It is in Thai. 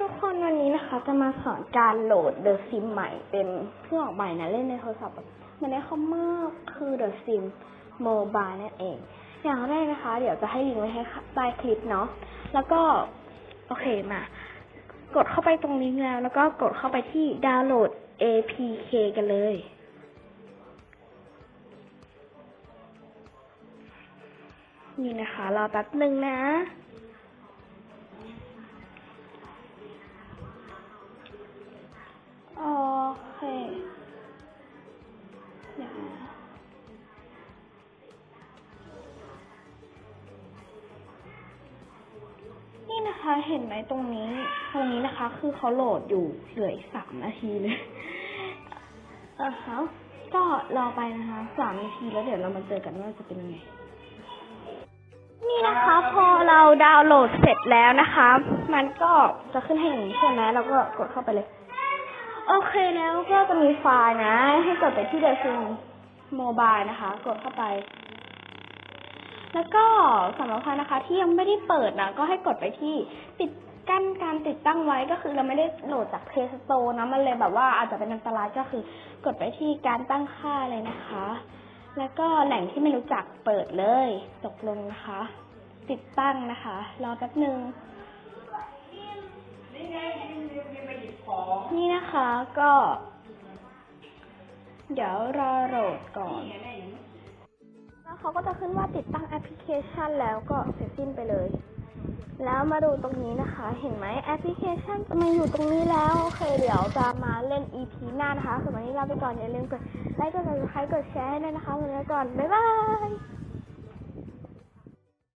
ทุกคนวันนี้นะคะจะมาสอนการโหลด The Sim ใหม่ เป็นเครื่องออกใหม่นะเล่นในโทรศัพท์แมันได้คอมมากคือ The Sim Mobile นั่นเอง อย่างแรกนะคะ เดี๋ยวจะให้ลิงก์ไว้ให้ใต้คลิปเนาะแล้วก็ โอเคมา กดเข้าไปตรงนี้แล้ว แล้วก็กดเข้าไปที่ดาวน์โหลด APK กันเลย นี่นะคะรอแป๊บหนึ่งนะ คะเห็นไหมตรงนี้ ตรงนี้นะคะ คือเขาโหลดอยู่เหลืออีกสามนาทีเลยอ่าฮะก็รอไปนะคะสามนาทีแล้วเดี๋ยวเรามาเจอกันว่าจะเป็นยังไง นี่นะคะ พอเราดาวน์โหลดเสร็จแล้วนะคะ มันก็จะขึ้นให้อย่างนี้ใช่ไหมเราก็กดเข้าไปเลย โอเคแล้วก็จะมีไฟล์นะ ให้กดไปที่เดซิมโมบายนะคะ กดเข้าไป แล้วก็สำหรับใครนะคะ ที่ยังไม่ได้เปิดนะก็ให้กดไปที่ปิดกั้นการติดตั้งไว้ก็คือเราไม่ได้โหลดจาก Play Store นะมันเลยแบบว่าอาจจะเป็นอันตรายก็คือกดไปที่การตั้งค่าเลยนะคะ แล้วก็แหล่งที่ไม่รู้จักเปิดเลยตกลงนะคะ ติดตั้งนะคะรอแป๊บหนึ่งนี่นะคะก็ เดี๋ยวรอโหลดก่อน เขาก็จะขึ้นว่าติดตั้งแอปพลิเคชันแล้วก็เสร็จสิ้นไปเลย แล้วมาดูตรงนี้นะคะ เห็นไหมแอปพลิเคชันจะมาอยู่ตรงนี้แล้วโอเคเดี๋ยวจะมาเล่น EP หน้านะคะสำหรับวันนี้ลาไปก่อนอย่าลืมกดไลค์กดติดตามกดแชร์ให้ด้วยนะคะวันนี้ก่อนบ๊ายบาย